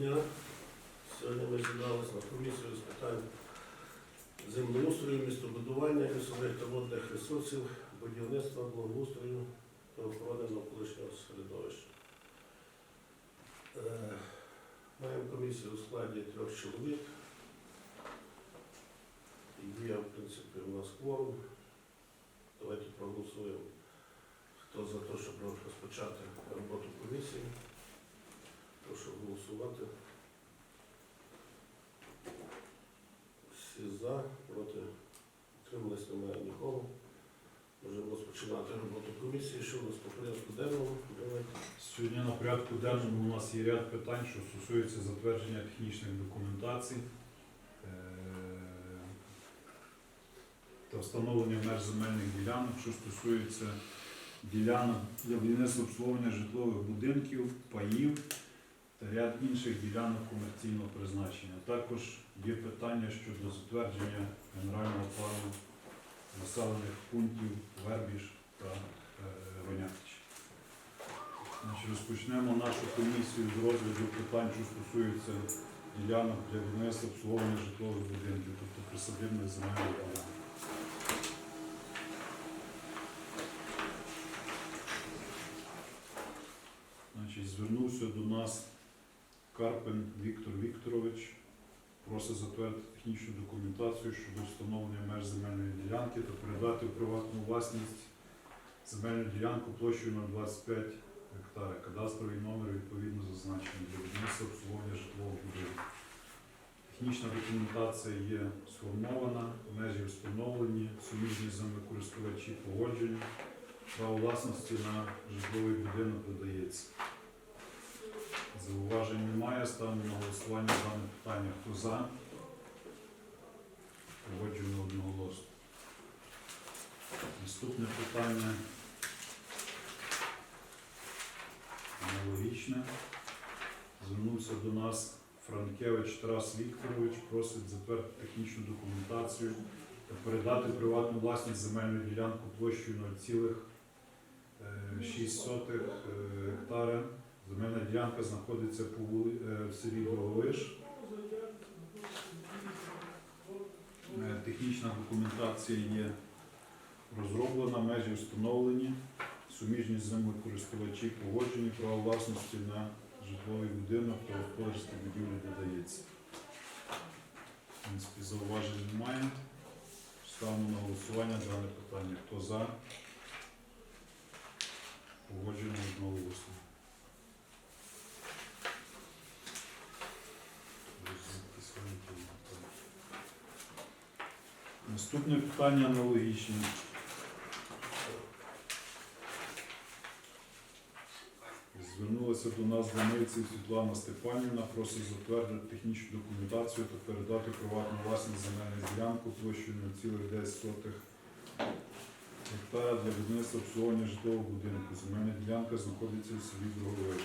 дня. Сьогодні ми зібралися на комісію з питань землеустрою, містобудування, лісових та водних ресурсів, будівництва, благоустрою та охорони навколишнього середовища. Е, Маємо комісію у складі трьох чоловік. Є, в принципі, у нас кворум. Давайте проголосуємо. Хто за те, щоб розпочати роботу комісії? Прошу голосувати. Всі за, проти, утримались немає нікого. Можемо розпочинати роботу комісії. Що у нас по порядку денному? Давайте. Сьогодні на порядку денному у нас є ряд питань, що стосуються затвердження технічних документацій е, та встановлення меж земельних ділянок, що стосується ділянок для будівництва обслуговування житлових будинків, паїв та ряд інших ділянок комерційного призначення. Також є питання щодо затвердження генерального плану населених пунктів Вербіж та е, Ронятич. Значить, розпочнемо нашу комісію з розгляду питань, що стосуються ділянок для будівництва обслуговування житлових будинків, тобто присадибних земельних ділянок. Звернувся до нас Карпин Віктор Вікторович, просить затвердити технічну документацію щодо встановлення меж земельної ділянки та передати в приватну власність земельну ділянку площею на 25 гектари. Кадастровий номер відповідно зазначений для будівництва обслуговування житлового будинку. Технічна документація є сформована, межі встановлені, суміжні землекористувачі погоджені, право власності на житловий будинок додається. Зауважень немає, ставимо на голосування дане питання. Хто за? Погоджено одноголосно. Наступне питання аналогічне. Звернувся до нас Франкевич Тарас Вікторович, просить затвердити технічну документацію та передати приватну власність земельну ділянку площею 0,6 е, гектара. Земельна ділянка знаходиться е, в селі Дроговиш. Е, Технічна документація є розроблена, межі встановлені, суміжні землекористувачі погоджені, право власності на житловий будинок та господарські будівлі додається. В принципі, зауважень немає. Ставимо на голосування дане питання. Хто за? Погоджено одноголосно. Наступне питання аналогічне. Звернулася до нас Данильців Світлана Степанівна, просить затвердити технічну документацію та передати приватну власність земельну ділянку площею 0,10 гектара для будівництва обслуговування житлового будинку. Земельна ділянка знаходиться в селі Дрогович.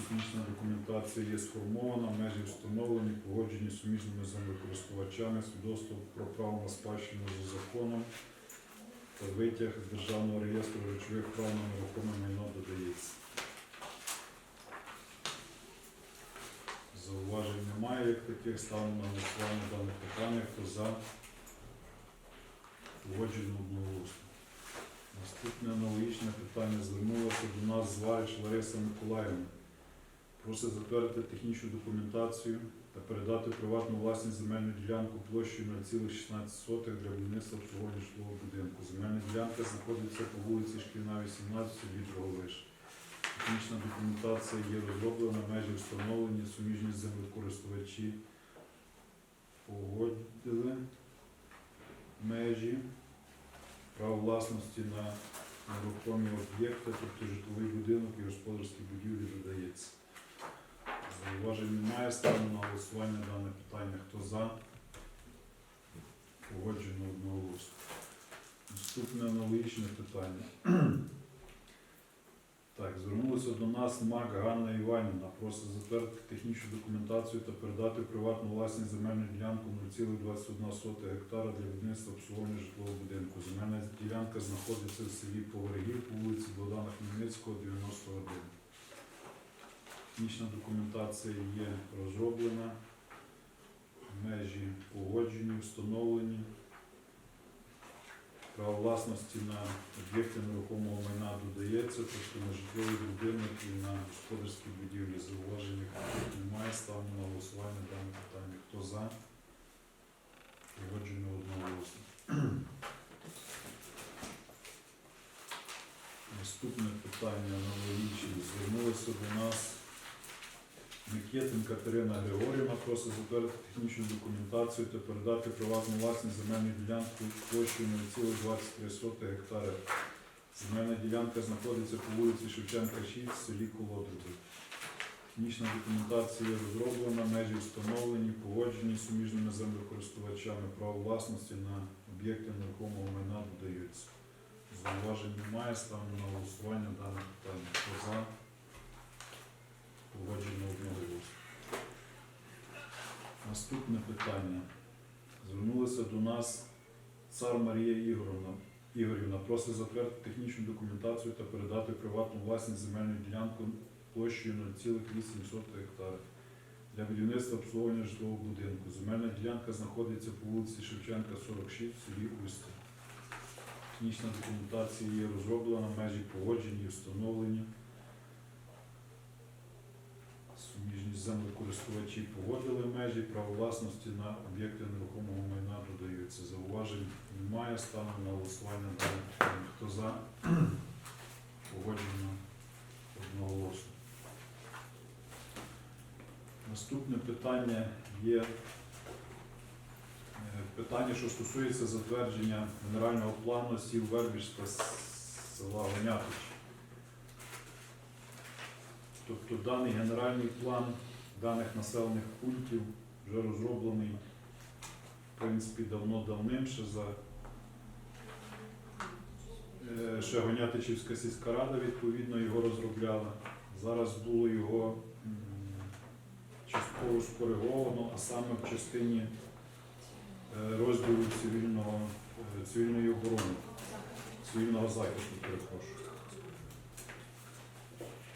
Технічна документація є сформована, межі встановлені, погоджені суміжними землекористувачами, свідоцтво про право на спадщину за законом та витяг з Державного реєстру речових прав на нерухоме майно додається. Зауважень немає, як таких ставимо на голосування дане питання. Хто за? Погоджено одноголосно. Наступне аналогічне питання звернулося до нас зварич Лариса Миколаївна. Просить затвердити технічну документацію та передати приватну власність земельну ділянку площею 0,16 для будівництва обслуговування житлового будинку. Земельна ділянка знаходиться по вулиці Шкільна, 18 від Дроговиш. Технічна документація є розроблена, межі встановлені, суміжні землекористувачі погодили межі, право власності на нерухомі об'єкти, тобто житловий будинок і господарські будівлі додається. Зауважень немає, ставимо на голосування дане питання. Хто за? Погоджено одноголосно. Наступне аналогічне питання. Так, звернулася до нас МАК Ганна Іванівна. Просить затвердити технічну документацію та передати приватну власність земельну ділянку 0,21 гектара для будівництва обслуговування житлового будинку. Земельна ділянка знаходиться в селі Повергів по вулиці Богдана Хмельницького, 91. Технічна документація є розроблена, межі погоджені, встановлені. Право власності на об'єкти нерухомого майна додається, тобто на житловий будинок і на господарські будівлі. Зауважень яких немає. Ставимо на голосування дане питання. Хто за? Погоджено одноголосно. Наступне питання аналогічне. Звернулися до нас Микітин Катерина Григорівна просить затвердити технічну документацію та передати приватну власність земельну ділянку площею 0,23 гектари. Земельна ділянка знаходиться по вулиці Шевченка 6 в селі Колодруби. Технічна документація розроблена, межі встановлені, погоджені суміжними землекористувачами. Право власності на об'єкти нерухомого майна додаються. Зауважень немає, ставимо на голосування дане питання. Погоджено одноголосно. Наступне питання. Звернулася до нас цар Марія Ігоровна. Ігорівна просить затвердити технічну документацію та передати приватну власність земельну ділянку площею 0,8 гектари для будівництва обслуговування житлового будинку. Земельна ділянка знаходиться по вулиці Шевченка, 46 в селі Устя. Технічна документація є розроблена, межі погоджені і встановлені. Суміжні землекористувачі погодили межі, право власності на об'єкти нерухомого майна додаються. Зауважень немає, станом на голосування питання. Хто за? Погоджено одноголосно. Наступне питання є е, питання, що стосується затвердження генерального плану сіл Вербіжська села Гонятич. Тобто даний генеральний план даних населених пунктів вже розроблений, в принципі, давно-давним, ще за е, ще Гонятичівська сільська рада відповідно його розробляла. Зараз було його частково скориговано, а саме в частині е, розділу цивільного, е, цивільної оборони, цивільного захисту, перепрошую.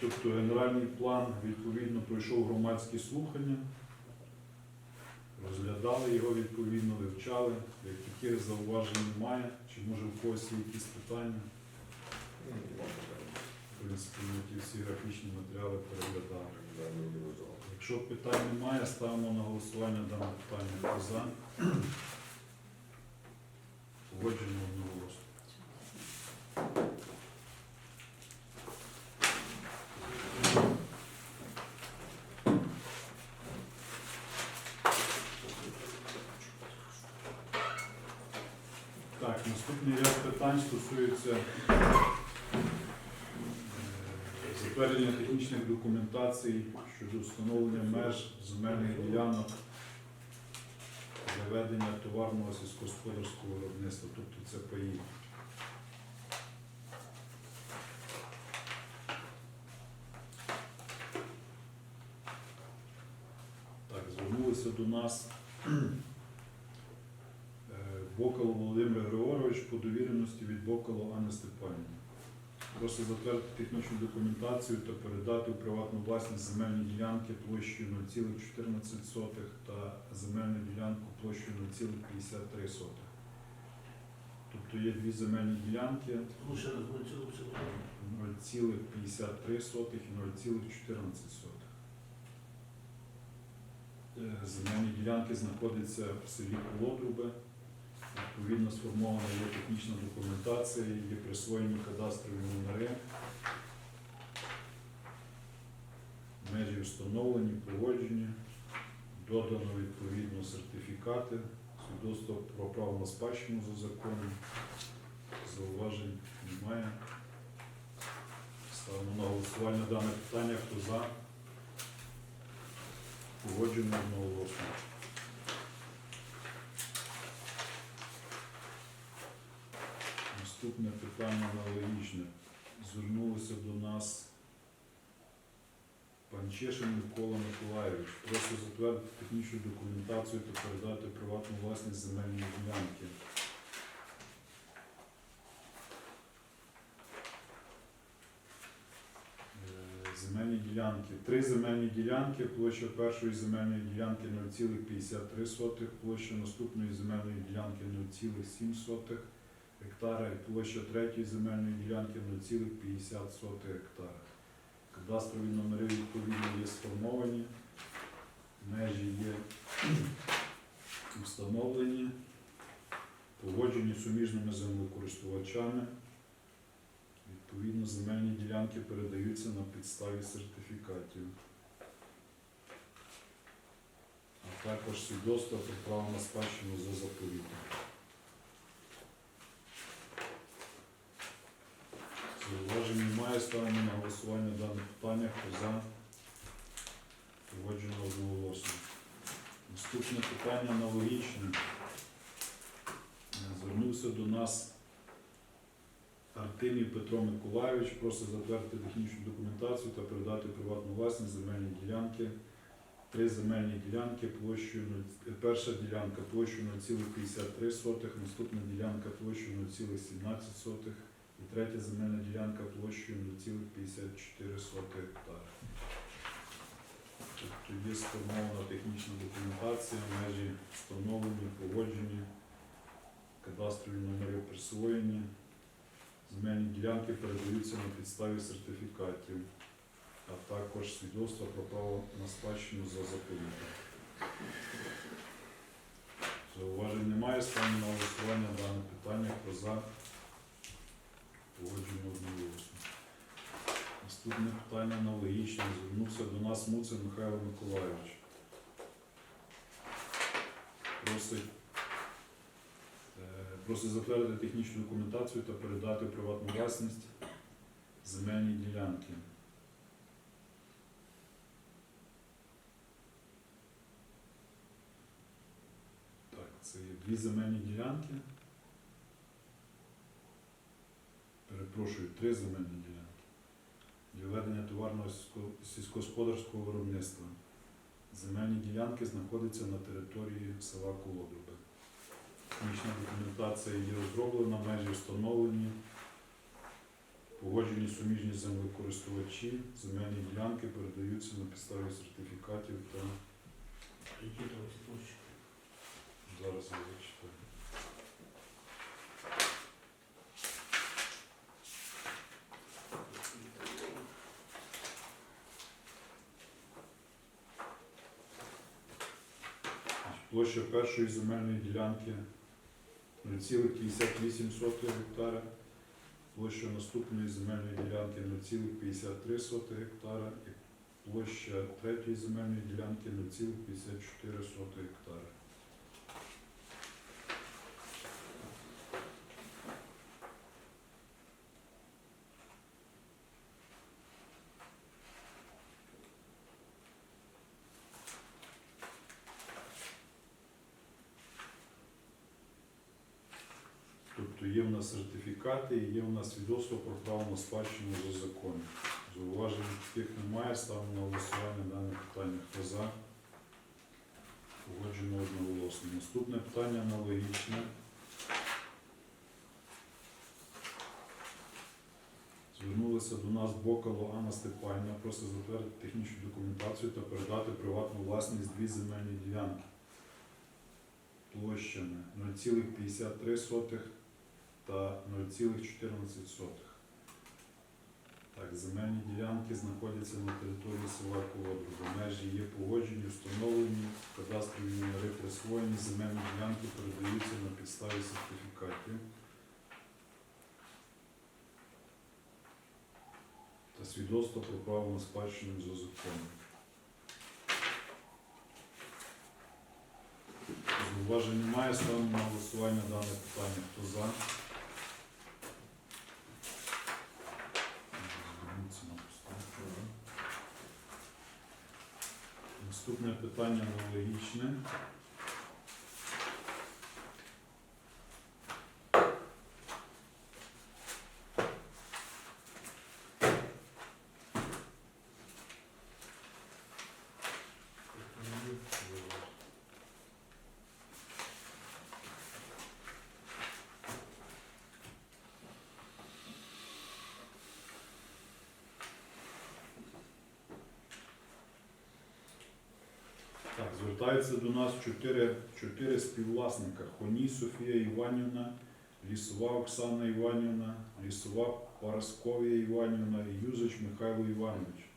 Тобто генеральний план відповідно пройшов громадські слухання, розглядали його відповідно, вивчали. Як таких зауважень немає, чи може в когось є якісь питання? В принципі, ми ті всі графічні матеріали переглядали. Якщо питань немає, ставимо на голосування дане питання. Хто за? Погоджено одноголосно. Так, наступний ряд питань стосується е, затвердження технічних документацій щодо встановлення меж земельних ділянок для ведення товарного сільськогосподарського виробництва, тобто це паї. Так, звернулися до нас Бокало Володимир Григорович по довіреності від Бокало Анни Степанівни. Просить затвердити технічну документацію та передати у приватну власність земельні ділянки площею 0,14 та земельну ділянку площею 0,53. Тобто є дві земельні ділянки Ну, ще раз, ну, цілу всю 0,53 і 0,14. Е, Земельні ділянки знаходяться в селі Колодруби. Відповідно сформована є технічна документація, є присвоєні кадастрові номери. Межі встановлені, погоджені, додано відповідно сертифікати, свідоцтво про право на спадщину за законом. Зауважень немає. Ставимо на голосування дане питання. Хто за? Погоджено одноголосно. Наступне питання аналогічне. Звернулися до нас Панчешин Микола Миколаївич. Просить затвердити технічну документацію та передати приватну власність земельної ділянки. Е, Земельні ділянки. Три земельні ділянки, площа першої земельної ділянки 0,53, площа наступної земельної ділянки 0,7 гектара і площа третьої земельної ділянки 0,50 гектара. Кадастрові номери відповідно є сформовані, межі є встановлені, погоджені суміжними землекористувачами. Відповідно, земельні ділянки передаються на підставі сертифікатів. А також свідоцтва про право на спадщину за заповітом. Зауважень немає, ставимо на голосування дане питання, хто за погоджено одноголосно. Наступне питання аналогічне. Е, Звернувся до нас Артемій Петро Миколайович, просить затвердити технічну документацію та передати приватну власність земельні ділянки. Три земельні ділянки площею перша ділянка площею 0,53, наступна ділянка площею 0,17 і третя земельна ділянка площею 0,54 гектара. Тобто є сформована технічна документація, межі встановлені, погоджені, кадастрові номери присвоєні. Земельні ділянки передаються на підставі сертифікатів, а також свідоцтва про право на спадщину за заповітом. Зауважень немає, ставимо на голосування дане питання. Хто за? Погоджено одноголосно. Наступне питання аналогічне. Звернувся до нас Муцин Михайло Миколайович. Просить, е, просить затвердити технічну документацію та передати приватну власність земельні ділянки. Так, це є дві земельні ділянки. Перепрошую, три земельні ділянки для ведення товарного сільськогосподарського виробництва. Земельні ділянки знаходяться на території села Колодруби. Технічна документація є розроблена, межі встановлені, погоджені суміжні землекористувачі, земельні ділянки передаються на підставі сертифікатів та Які там ці площі? зараз я зачитаю. Значить, Площа першої земельної ділянки 0,58 гектара, площа наступної земельної ділянки 0,53 гектара і площа третьої земельної ділянки 0,54 гектара. Тобто є в нас сертифікати є в нас свідоцтво про право на спадщину за законом. Зауважень таких немає, ставимо на голосування дане питання. Хто за? Погоджено одноголосно. Наступне питання аналогічне. Звернулася до нас Бокало Анна Степанівна, просить затвердити технічну документацію та передати приватну власність дві земельні ділянки площами 0,53 та 0,14. Так, земельні ділянки знаходяться на території села Колодруба. Межі є погоджені, встановлені, кадастрові номери присвоєні, земельні ділянки передаються на підставі сертифікатів. Та свідоцтво про право на спадщину за законом. Зауважень немає, ставимо на голосування дане питання. Хто за? Наступне питання аналогічне. Так, звертаються до нас чотири, чотири співвласника. Хоні Софія Іванівна, Лісова Оксана Іванівна, Лісова Парасковія Іванівна і Юзич Михайло Іванович.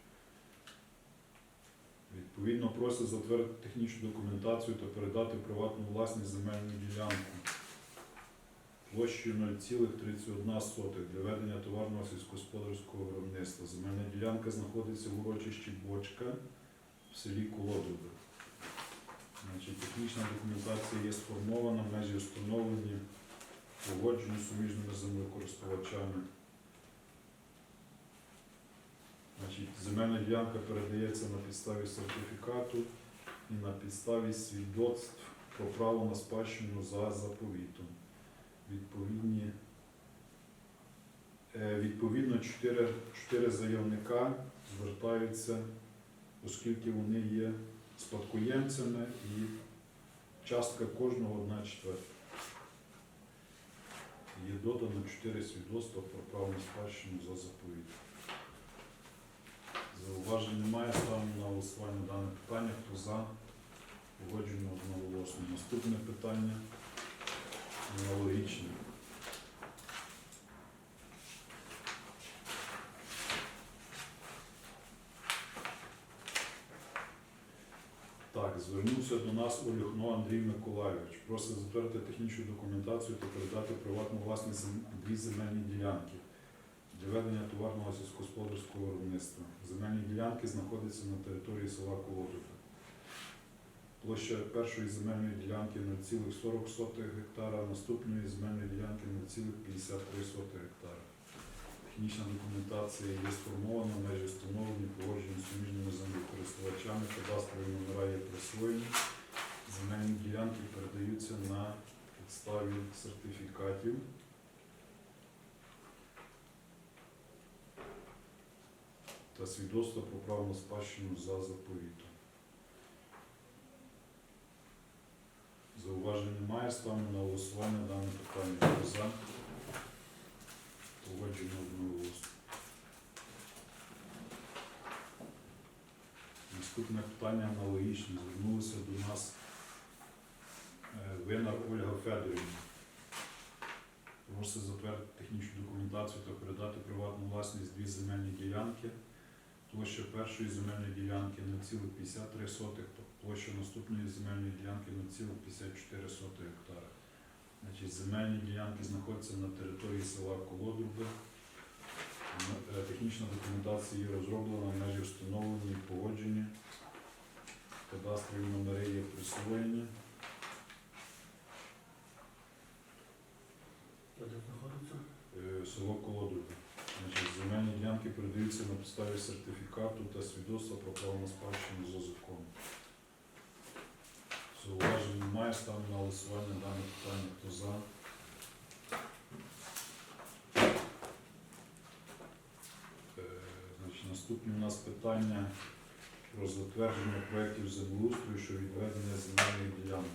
Відповідно, просять затвердити технічну документацію та передати приватну власність земельну ділянку площею 0,31 для ведення товарного сільськогосподарського виробництва. Земельна ділянка знаходиться в урочищі Бочка в селі Колодове. Значить, технічна документація є сформована, межі встановлені, погоджені суміжними землекористувачами. Значить, земельна ділянка передається на підставі сертифікату і на підставі свідоцтв про право на спадщину за заповітом. Відповідні, е, відповідно, чотири, чотири заявника звертаються, оскільки вони є спадкоємцями і частка кожного одна четверта. Є додано чотири свідоцтва про право на спадщину за заповітом. Зауважень немає, ставимо на голосування дане питання. Хто за? Погоджено одноголосно. Наступне питання аналогічне. Так, звернувся до нас Олюхно Андрій Миколайович. Просить затвердити технічну документацію та передати приватну власність дві земельні ділянки для ведення товарного сільськогосподарського виробництва. Земельні ділянки знаходяться на території села Колодове. Площа першої земельної ділянки 0,40 гектара, наступної земельної ділянки 0,53 гектара. Технічна документація є сформована, межі встановлені, погоджені суміжними землекористувачами, кадастрові номера є присвоєні. Земельні ділянки передаються на підставі сертифікатів. та свідоцтва про право на спадщину за заповітом. Зауважень немає, ставимо на голосування дане питання. Хто? Погоджено одноголосно. Наступне питання аналогічне. Звернулися до нас е, Винар Ольга Федорівна. Просить затвердити технічну документацію та передати приватну власність дві земельні ділянки. Площа першої земельної ділянки 0,53, площа наступної земельної ділянки 0,54 гектара. Значить, земельні ділянки знаходяться на території села Колодруби. Е, Технічна документація є розроблена, межі встановлені і погоджені. Кадастрові номери є присвоєні. Е, Село Колодруби. Значить, земельні ділянки передаються на підставі сертифікату та свідоцтва про право на спадщину за законом. Зауважень немає, ставимо на голосування дане питання. Хто за? Е, Значить, наступне у нас питання про затвердження проєктів землеустрою що відведення земельних ділянок.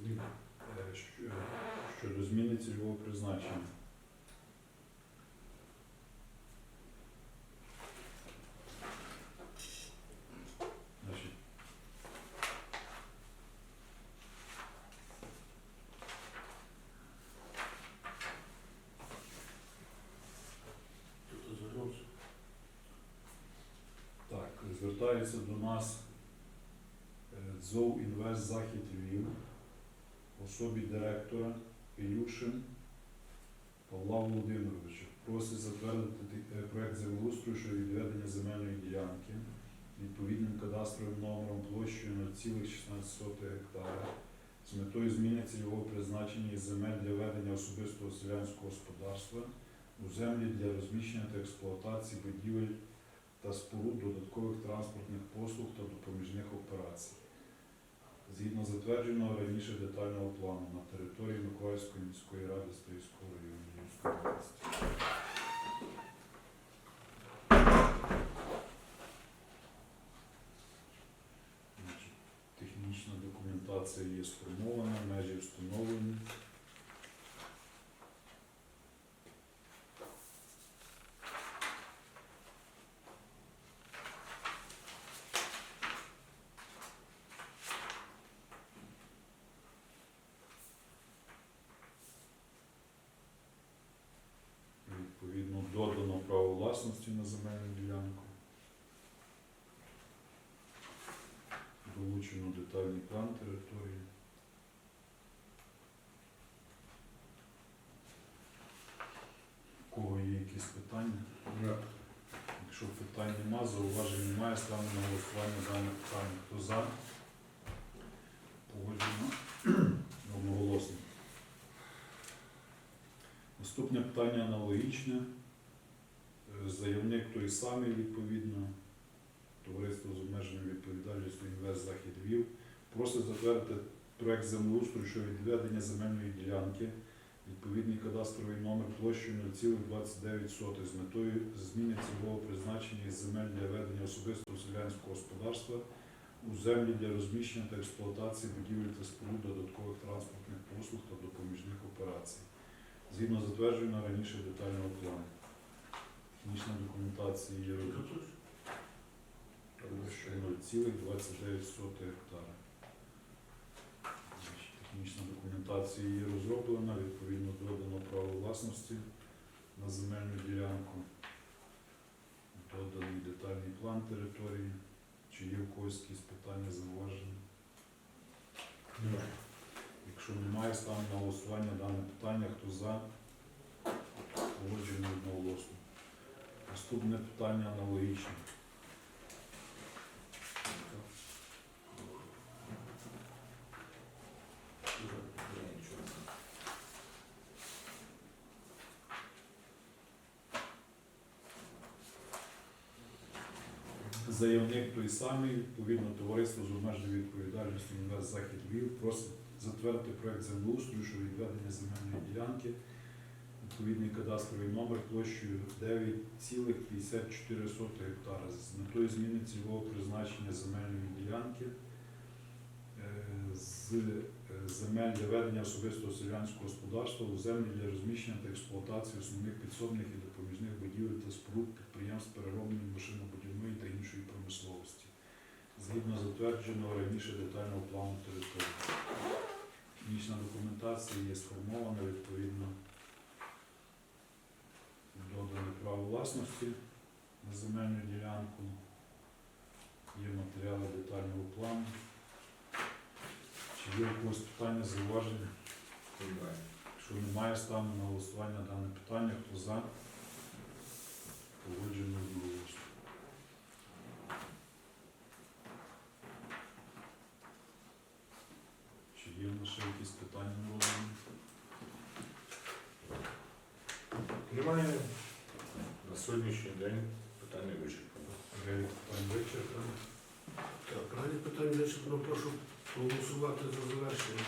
Зміна. Е, е, Щодо зміни цільового призначення. Значить, Тут звернувся. так, звертається до нас е, ДЗОВ Інвест Захід Львів особі директора Ілюшин Павла Володимировича. Просить затвердити ти- е, проект землеустрою щодо відведення земельної ділянки відповідним кадастровим номером площею 0,16 гектара з метою зміни цільового призначення із земель для ведення особистого селянського господарства у землі для розміщення та експлуатації будівель та споруд додаткових транспортних послуг та допоміжних операцій. Згідно затвердженого раніше детального плану на території Миколаївської міської ради Стоївського району Львівської області. Технічна документація є сформована, межі встановлені. На земельну ділянку. Долучено детальний план території. У кого є якісь питання? Якщо питань нема, зауважень немає, ставимо на голосування дане питання. Хто за? Погоджено одноголосно. Наступне питання аналогічне. Заявник той самий, відповідно, товариство з обмеженою відповідальністю Інвест Захід Львів просить затвердити проект землеустрою щодо відведення земельної ділянки, відповідний кадастровий номер площею 0,29 з метою зміни цільового призначення земель для ведення особистого селянського господарства у землі для розміщення та експлуатації будівель та споруд додаткових транспортних послуг та допоміжних операцій. Згідно затвердженого раніше детального плану. Технічна документація є розроблена. 0,29 гектара. Технічна документація є розроблена, відповідно додано право власності на земельну ділянку. Доданий детальний план території. Чи є в когось якісь питання, зауваження? Якщо немає, ставимо на голосування дане питання. Хто за? Погоджено одноголосно. Наступне питання аналогічне. Заявник той самий, відповідно, товариство з обмеженою відповідальністю Інвест Захід Львів просить затвердити проект землеустрою щодо відведення земельної ділянки, відповідний кадастровий номер площею 9,54 гектара з метою зміни цільового призначення земельної ділянки е, з е, земель для ведення особистого селянського господарства у землі для розміщення та експлуатації основних підсобних і допоміжних будівель та споруд підприємств переробної машинобудівної та іншої промисловості, згідно затвердженого раніше детального плану території. Технічна документація є сформована відповідно додане право власності на земельну ділянку. Є матеріали детального плану. Чи є якогось питання, зауваження? Якщо немає, ставимо на голосування дане питання. Хто за? Погоджено одноголосно. Чи є в нас ще якісь питання на розгляді? Немає на сьогоднішній день питання вичерпано. Так, раді питання вичерпано, прошу проголосувати за завершення.